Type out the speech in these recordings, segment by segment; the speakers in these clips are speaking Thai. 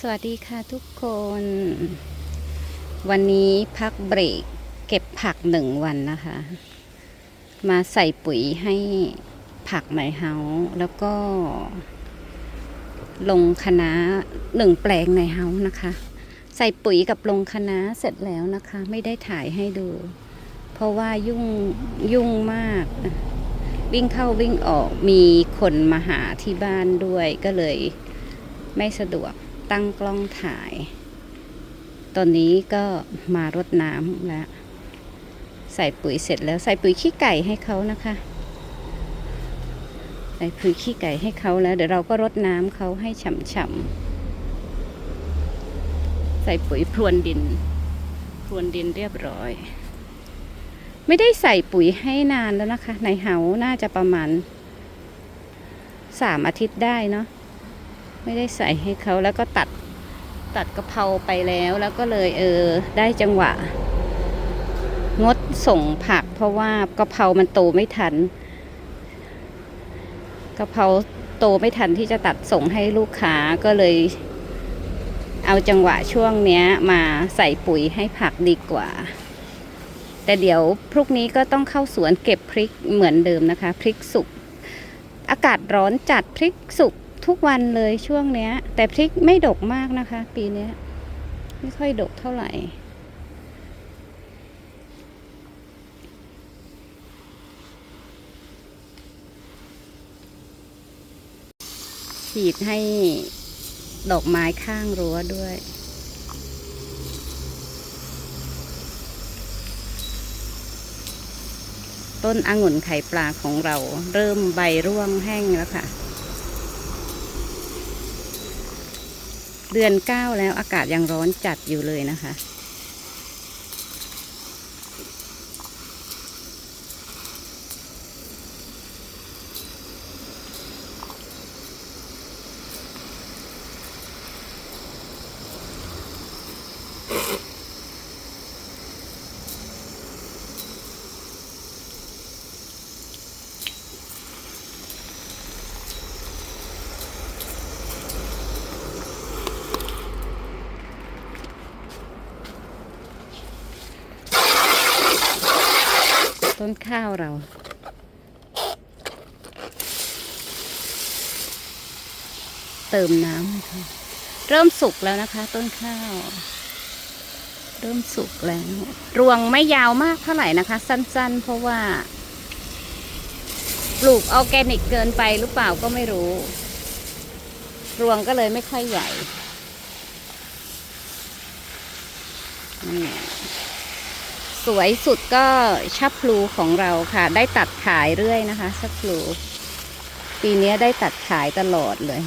สวัสดีค่ะทุกคน วันนี้พักเบรกเก็บผักหนึ่งวันนะคะ มาใส่ปุ๋ยให้ผักในเฮาแล้วก็ ลงคณะหนึ่งแปลงในเฮานะคะ ใส่ปุ๋ยกับลงคณะเสร็จแล้วนะคะ ไม่ได้ถ่ายให้ดู เพราะว่ายุ่งยุ่งมาก วิ่งเข้าวิ่งออกมีคนมาหาที่บ้านด้วยก็เลยไม่สะดวก ตั้งกล้องถ่าย ตอนนี้ก็มารดน้ำแล้ว ใส่ปุ๋ยเสร็จแล้วใส่ปุ๋ยขี้ไก่ให้เขานะคะ ใส่ปุ๋ยขี้ไก่ให้เขาแล้ว เดี๋ยวเราก็รดน้ำเขาให้ฉ่ำๆ ใส่ปุ๋ยพรวนดิน พรวนดินเรียบร้อย ไม่ได้ใส่ปุ๋ยให้นานแล้วนะคะ ในเหาน่าจะประมาณสามอาทิตย์ได้เนาะ ไม่ได้ใส่ให้เขาแล้วก็ตัดตัดกะเพราไปแล้วแล้วก็เลยเออได้จังหวะ งดส่งผักเพราะว่ากะเพรามันโตไม่ทันกะเพราโตไม่ทันที่จะตัดส่งให้ลูกค้าก็เลย เอาจังหวะช่วงเนี้ยมาใส่ปุ๋ยให้ผักดีกว่า แต่เดี๋ยวพรุ่งนี้ก็ต้องเข้าสวนเก็บพริกเหมือนเดิมนะคะ พริกสุกอากาศร้อนจัดพริกสุก ทุกวันเลยช่วงเนี้ย แต่พริกไม่ดกมากนะคะ ปีเนี้ยไม่ค่อยดกเท่าไหร่ ฉีดให้ดอกไม้ข้างรั้วด้วยต้นองุ่นไข่ปลาของเราเริ่มใบร่วงแห้งแล้วค่ะ เดือนเก้าแล้วอากาศยังร้อนจัดอยู่เลยนะคะ ต้นข้าวเรา เติมน้ำค่ะเริ่มสุกแล้วนะคะ ต้นข้าว เริ่มสุกแล้ว รวงไม่ยาวมากเท่าไหร่นะคะ สั้นๆ เพราะว่า ปลูกออร์แกนิกเกินไปหรือเปล่าก็ไม่รู้ รวงก็เลยไม่ค่อยใหญ่นี่ สวยสุดก็ชับพลูของเราค่ะ ได้ตัดขายเรื่อยนะคะชับพลูปีนี้ได้ตัดขายตลอดเลย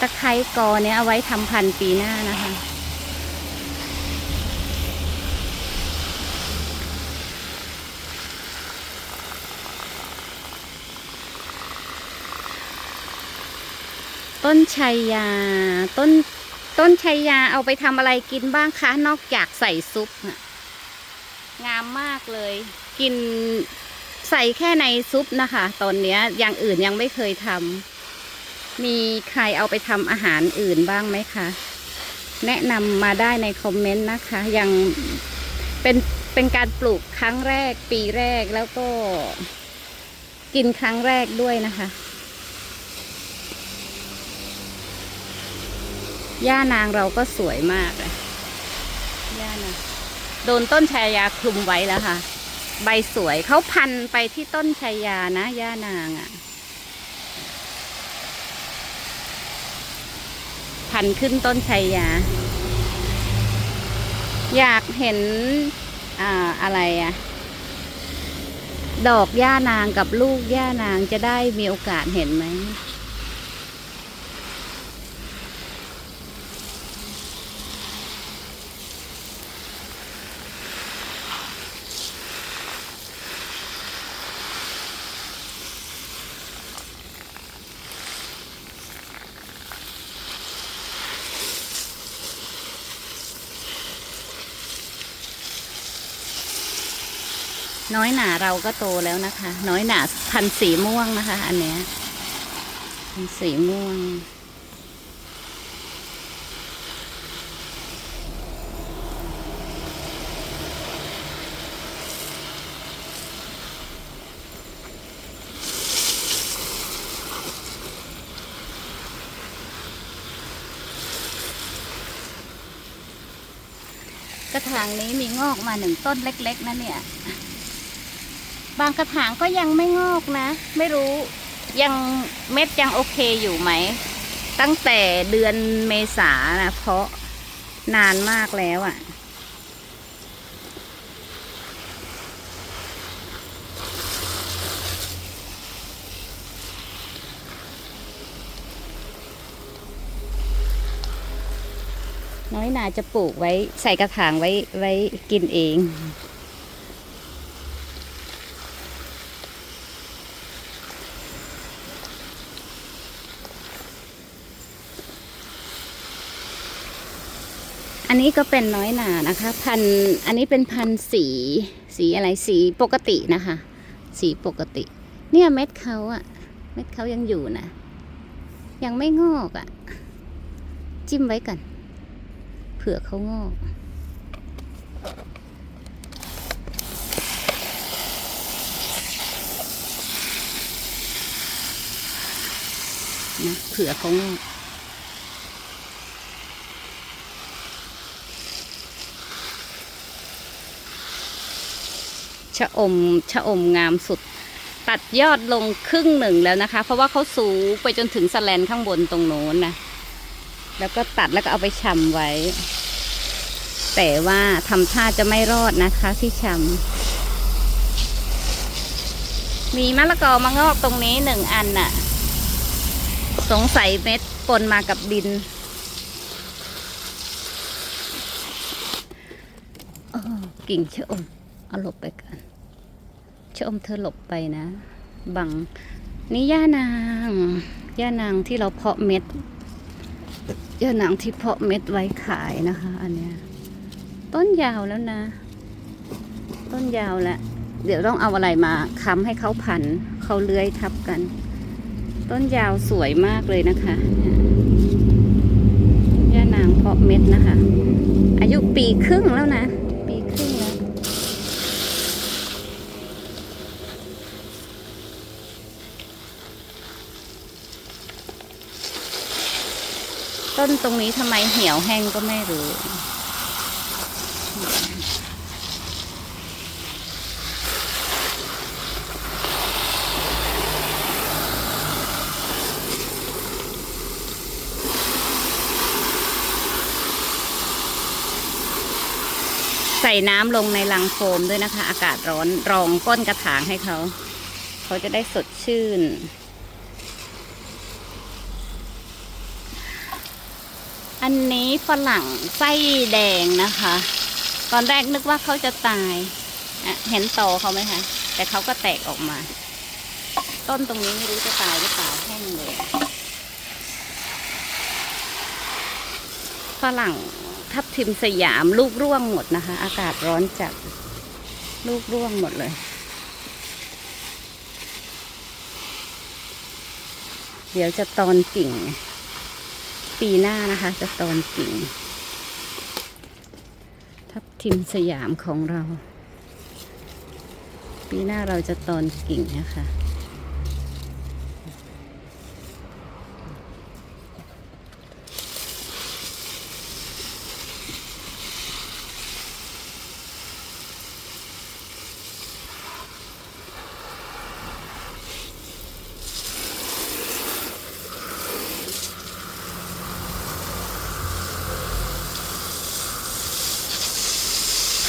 ตะไคร้กอเนี้ยเอาไว้ทำพันธุ์ปีหน้านะคะ ต้นชัยยาต้น ต้นชัยยาเอาไปทำอะไรกินบ้างคะ นอกจากใส่ซุปน่ะงามมากเลย กินใส่แค่ในซุปนะคะ ตอนเนี้ยอย่างอื่นยังไม่เคยทำมีใครเอาไปทำอาหารอื่นบ้างไหมคะ แนะนำมาได้ในคอมเมนต์นะคะ ยังเป็นเป็นการปลูกครั้งแรกปีแรกแล้วก็ กินครั้งแรกด้วยนะคะ ย่านางเราก็สวยมากเลยย่านางโดนต้นชายาคลุมไว้แล้วค่ะ ใบสวยเขาพันไปที่ต้นชายานะย่านางอะ่ะ พันขึ้นต้นชายา อยากเห็นอ่าอะไรอะดอกย่านางกับลูกย่านางจะได้มีโอกาสเห็นไหม น้อยหนาเราก็โตแล้วนะคะ น้อยหนาพันสีม่วงนะคะ อันเนี้ยพันสีม่วง กระถางนี้มีงอกมาหนึ่งต้นเล็ก ๆนะเนี่ย บางกระถางก็ยังไม่งอกนะ ไม่รู้ยังเม็ดยังโอเคอยู่ไหม ตั้งแต่เดือนเมษานะเพราะนานมากแล้วอะ่ะ น้อยนาจะปลูกไว้ใส่กระถางไว้ไว้กินเอง อันนี้ก็เป็นน้อยหนานะคะ พันอันนี้เป็นพันสีสีอะไรสีปกตินะคะ สีปกติ เนี่ยเม็ดเขาอะเม็ดเขายังอยู่นะยังไม่งอกอะจิ้มไว้ก่อนเผื่อเขางอกนะเผื่อเขางอก ชะอมชะอมงามสุด ตัดยอดลงครึ่งหนึ่งแล้วนะคะ เพราะว่าเขาสูงไปจนถึงสแลนข้างบนตรงโน้นนะแล้วก็ตัดแล้วก็เอาไปชำไว้ แต่ว่าทำท่าจะไม่รอดนะคะที่ชำมีมะละกอมางอกตรงนี้หนึ่งอันน่ะ สงสัยเม็ดปนมากับดินกิ่งชะอม เอาหลบไปกันชะอมเธอหลบไปนะ บังนี่ย่านางย่านางที่เราเพาะเม็ดยาหนังที่เพาะเม็ดไว้ขายนะคะ อันเนี้ยต้นยาวแล้วนะ ต้นยาวแล้วเดี๋ยวต้องเอาอะไรมาค้ำให้เขาพันเขาเลื้อยทับกัน ต้นยาวสวยมากเลยนะคะย่านางเพาะเม็ดนะคะ อายุปีครึ่งแล้วนะ ปีครึ่งแล้ว ต้นตรงนี้ทำไมเหี่ยวแห้งก็ไม่รู้ ใส่น้ำลงในลังโฟมด้วยนะคะ อากาศร้อนรองก้นกระถางให้เขา เขาจะได้สดชื่น อันนี้ฝรั่งไส้แดงนะคะ ตอนแรกนึกว่าเขาจะตายอะเห็นโตเขาไหมคะ แต่เขาก็แตกออกมา ต้นตรงนี้ไม่รู้จะตายหรือเปล่าแห้งเลยฝรั่งทับทิมสยามลูกร่วงหมดนะคะ อากาศร้อนจัดลูกร่วงหมดเลย เดี๋ยวจะตอนกิ่ง ปีหน้านะคะ จะตอนกิ่งทับทิมสยามของเรา ปีหน้าเราจะตอนกิ่งนะคะ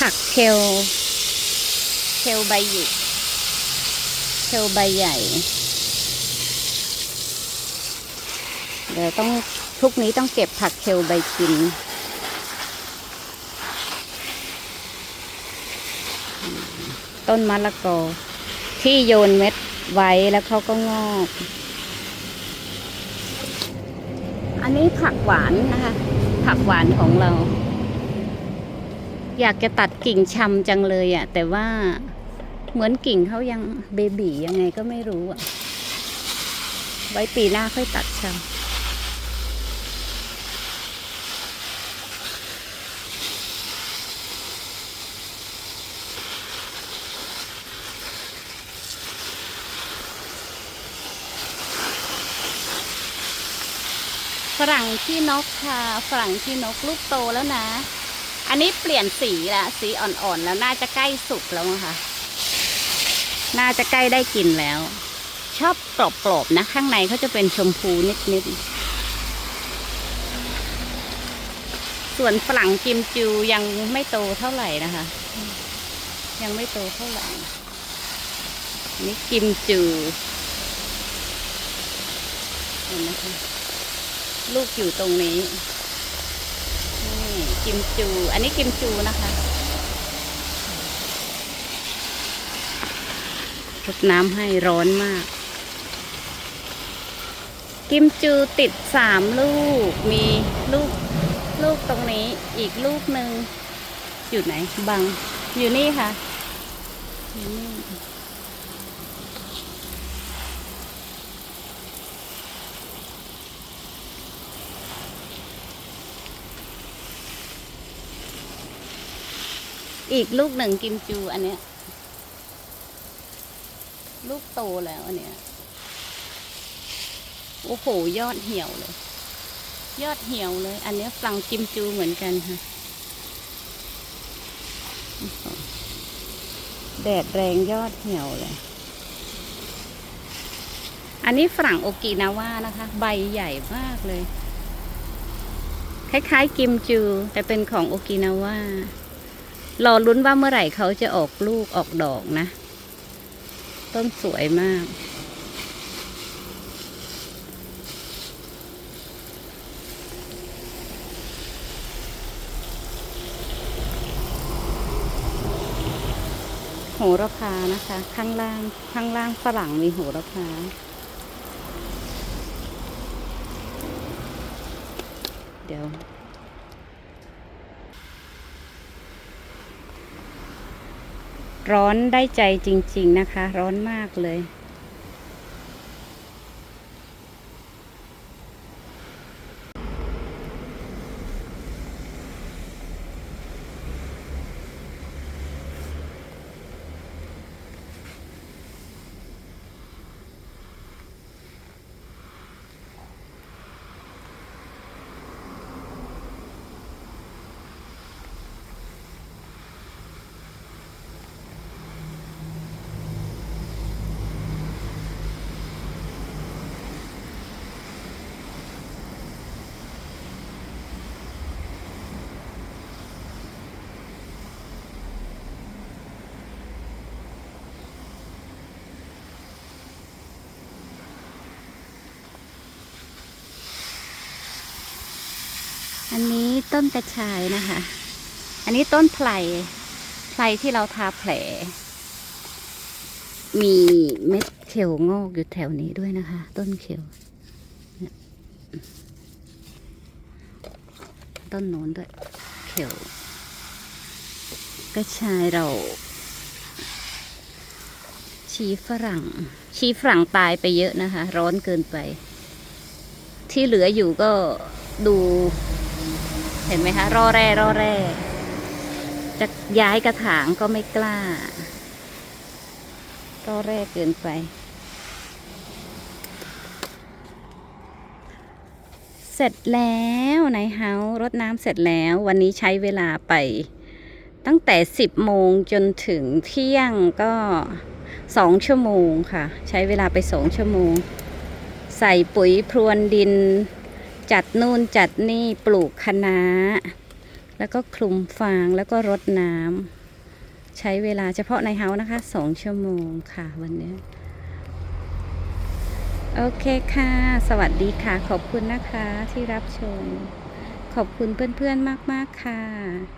ผักเคลเคลใบหยิกเคลใบใหญ่ เดี๋ยวต้องพรุ่งนี้ต้องเก็บผักเคลใบกินต้นมะละกอ ที่โยนเม็ดไว้แล้วเขาก็งอก อันนี้ผักหวานนะคะ ผักหวานของเรา อยากจะตัดกิ่งชำจังเลยอะ่ะ แต่ว่าเหมือนกิ่งเขายังเบบียังไงก็ไม่รู้อะไว้ปีหน้าค่อยตัดชำฝรั่งที่นกค่ะ ฝรั่งที่นกลูกโตแล้วนะ อันนี้เปลี่ยนสีและสีอ่อนๆแล้วน่าจะใกล้สุกแล้วมั้งคะน่าจะใกล้ได้กินแล้ว ชอบกรอบๆนะ ข้างในเขาจะเป็นชมพูนิดๆส่วนฝรั่งกิมจูยังไม่โตเท่าไหร่นะคะ ยังไม่โตเท่าไหร่ นี่กิมจูเห็นไหมคะลูกอยู่ตรงนี้ กิมจู อันนี้กิมจูนะคะรดน้ำให้ร้อนมาก กิมจูติดสามลูก มีลูกลูกตรงนี้อีกลูกหนึ่งอยู่ไหน บัง อยู่นี่ค่ะอยู่นี่ อีกลูกหนึ่งกิมจูอันเนี้ย ลูกโตแล้วอันเนี้ย โอ้โห ยอดเหี่ยวเลย ยอดเหี่ยวเลย อันเนี้ยฟังกิมจูเหมือนกันค่ะ แดดแรงยอดเหี่ยวเลย อันนี้ฝรั่งโอกินาว่านะคะ ใบใหญ่มากเลย คล้ายๆกิมจู แต่เป็นของโอกินาว่า รอลุ้นว่าเมื่อไหร่เขาจะออกลูกออกดอกนะ ต้นสวยมาก โหระพานะคะ ข้างล่าง ข้างล่างฝรั่งมีโหระพาเดี๋ยว ร้อนได้ใจจริง ๆ นะคะ ร้อนมากเลย อันนี้ต้นกระชายนะคะ อันนี้ต้นไผ่ ไผ่ที่เราทาแผล มีเม็ดเขียวงอกอยู่แถวนี้ด้วยนะคะ ต้นเขียว ต้นโน้นด้วยเขียว กระชายเรา ชีฝรั่ง ชีฝรั่งตายไปเยอะนะคะ ร้อนเกินไป ที่เหลืออยู่ก็ดู เห็นไหมคะรอแร่รอแร่จะย้ายกระถางก็ไม่กล้า รอแร่เกินไป เสร็จแล้วในเฮารดน้ำเสร็จแล้ววันนี้ใช้เวลาไป ตั้งแต่ 10 โมงจนถึงเที่ยงก็สองชั่วโมงค่ะ ใช้เวลาไปสองชั่วโมง ใส่ปุ๋ยพรวนดิน จัดนู่นจัดนี่ปลูกคะน้า แล้วก็คลุมฟางแล้วก็รดน้ำใช้เวลาเฉพาะในเฮานะคะสองชั่วโมงค่ะวันนี้ โอเคค่ะ สวัสดีค่ะ ขอบคุณนะคะที่รับชม ขอบคุณเพื่อนๆมากๆค่ะ